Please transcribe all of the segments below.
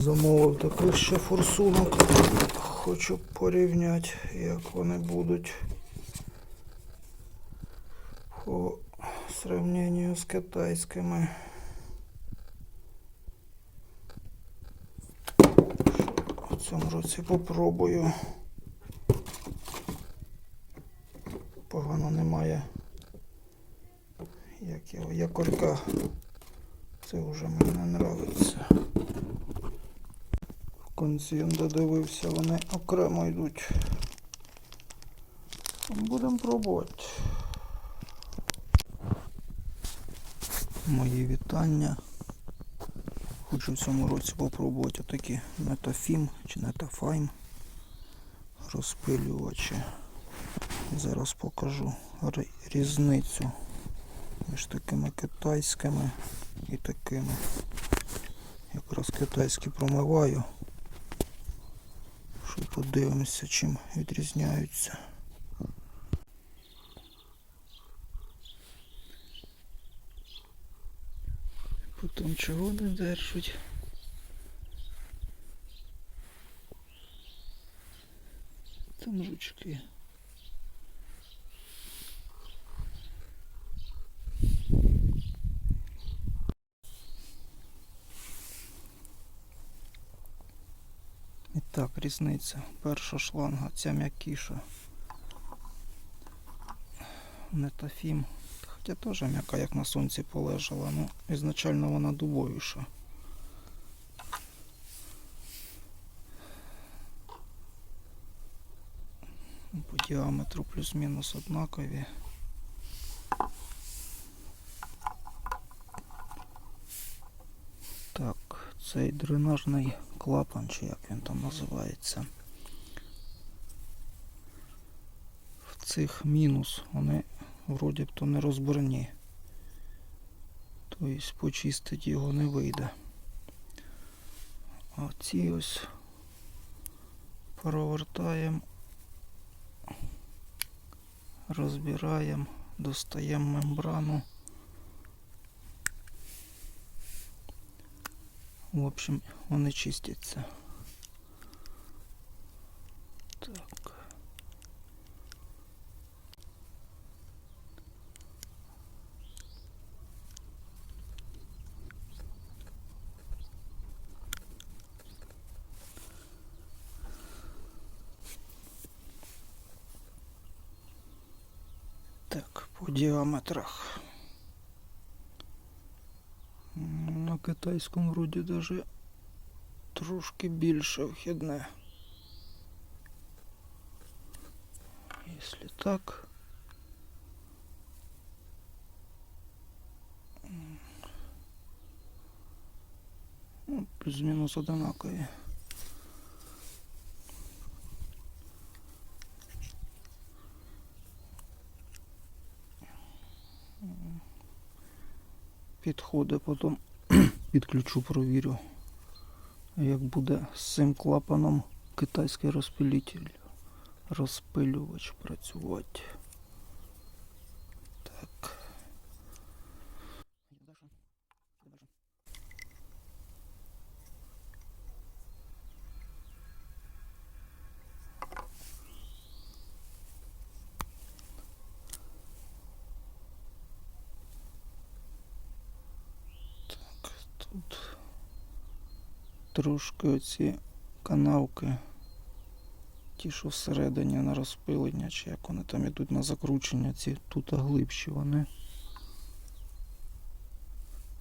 Замовив таких ще форсунок. Хочу порівняти, як вони будуть по сравнению з китайськими. В цьому році попробую. Погано немає. Як його, якорька. Це вже мені не нравиться. Я додивився, вони окремо йдуть. Будемо пробувати. Мої вітання. Хочу в цьому році попробувати отакі метафім чи нетафайм розпилювачі. Зараз покажу різницю між такими китайськими і такими. Якраз китайські промиваю. Подивимося, чим відрізняються. Потім чого не держуть. Там жучки. Так, різниця. Перша шланга, ця м'якіша. Нетафім. Хоча теж м'яка, як на сонці полежала, ну ізначально вона дубовіша. По діаметру плюс-мінус однакові. Так, цей дренажний клапан, чи як він там називається. В цих мінус, вони вроді б то не розборні. Тобто почистити його не вийде. А ці ось провертаємо, розбираємо, достаємо мембрану. В общем, вони чистяться. Так. Так, по діаметрах. китайському вроді даже трошки більше вхідне. Якщо так. М. Ну, плюс-мінус одинакові. Підходить потім підключу, провірю, як буде з цим клапаном китайський розпилитель, розпилювач працювати. Так. Так, тут трошки оці канавки, ті, що всередині на розпилення, чи як вони там ідуть на закручення, ці тут глибші вони.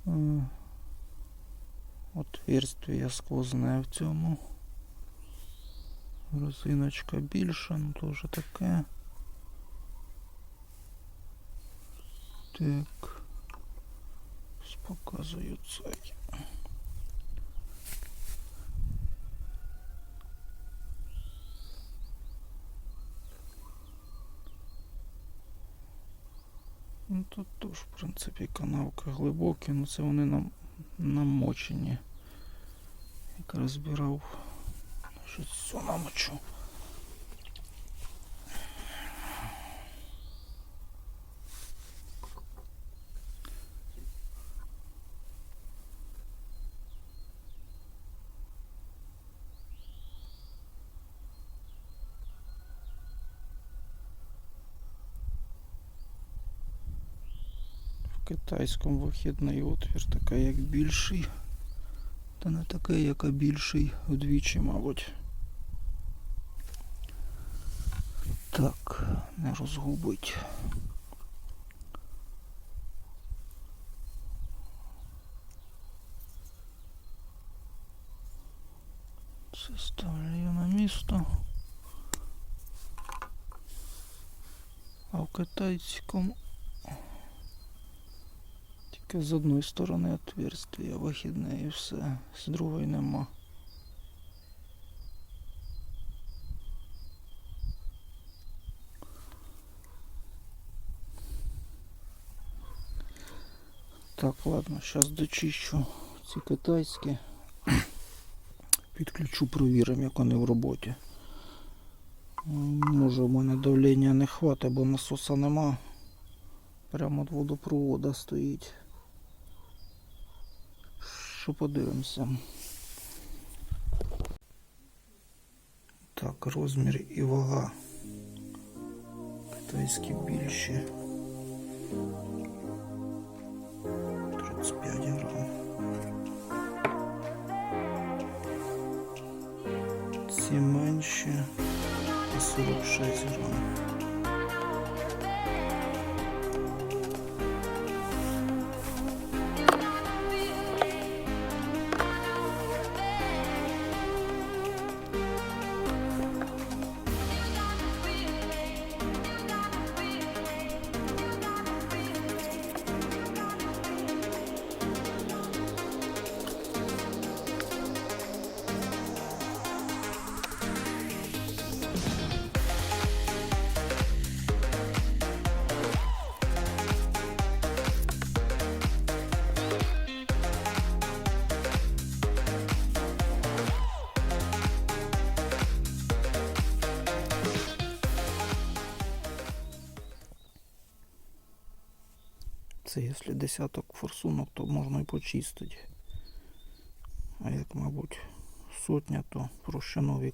Е, Отверстие сквозне в цьому. Резиночка більша, ну теж таке. Так. Показую цей. Ну тут теж, в принципі, канавки глибокі, ну це вони нам намочені. Як розбирав, що намочу. Китайському вихідний отвір такий як більший. Та не такий, як більший вдвічі, мабуть. Так, не розгубить. Це ставлю на місто. А в китайському тільки з одної сторони отверстие вихідне і все, з другої нема. Так, ладно, зараз дочищу ці китайські. Підключу, провіримо, як вони в роботі. Може в мене давлення не хватить, бо насоса нема. Прямо від водопровода стоїть. Що подивимося. Так, розмір і вага. Китайські більші. 35 грам. Ці менші по 46 грам. Це якщо десяток форсунок, то можна і почистити. А як, мабуть, сотня, то проще нові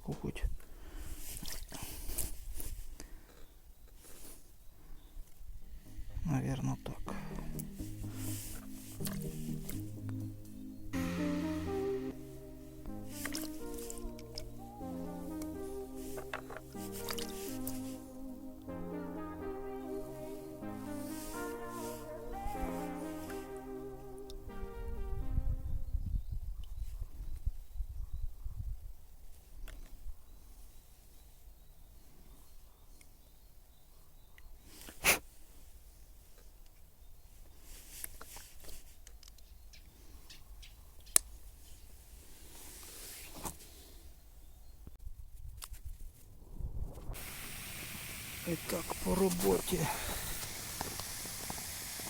І так, по роботі.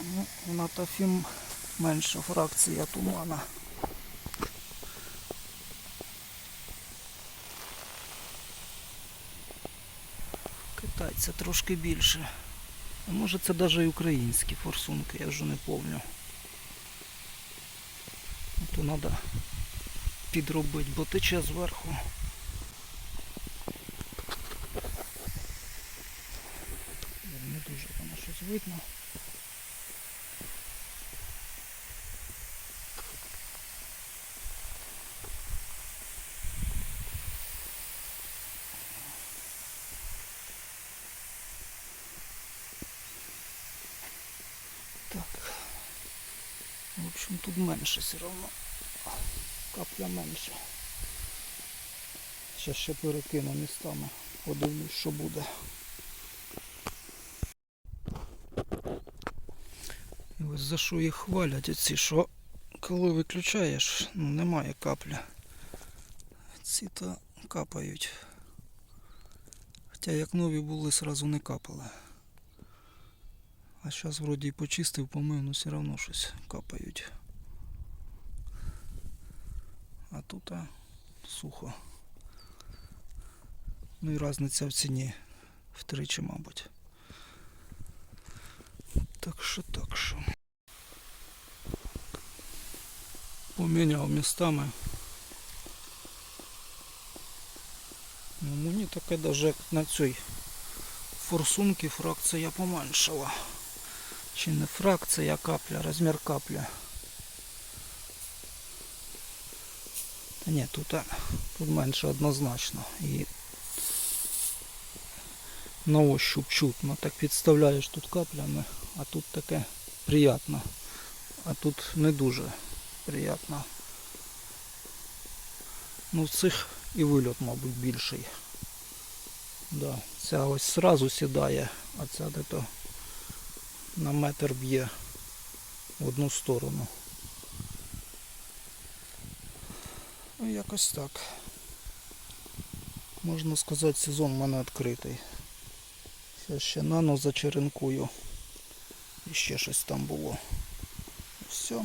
Ну, у Натафім менша фракція тумана. Китайця трошки більше. А може це навіть і українські форсунки, я вже не пам'ятаю. То треба підробити, бо тече зверху. Не дуже воно щось видно. Так. В общем, тут менше все равно. Капля менше. Зараз ще перекину містами. Подивлюсь, що буде. За що їх хвалять оці, що коли виключаєш, ну немає каплі. Ці то капають. Хоча як нові були, сразу не капали. А зараз вроді і почистив, помив, ну все одно щось капають. А тут а, сухо. Ну і різниця в ціні втричі, мабуть. Так що так що. Поміняв містами. Ну, мені таке даже на цій форсунці фракція поменшала. Чи не фракція капля, розмір капля. Та ні, тут, тут менше однозначно. І на ощуп чутно. Так підставляєш тут каплями, а тут таке приємно. А тут не дуже приємно. Ну в цих і вильот, мабуть, більший. Да, ця ось сразу сідає, а ця де-то на метр б'є в одну сторону. Ну, якось так. Можна сказати, сезон в мене відкритий. Зараз ще нано зачеренкую. І ще щось там було. Все.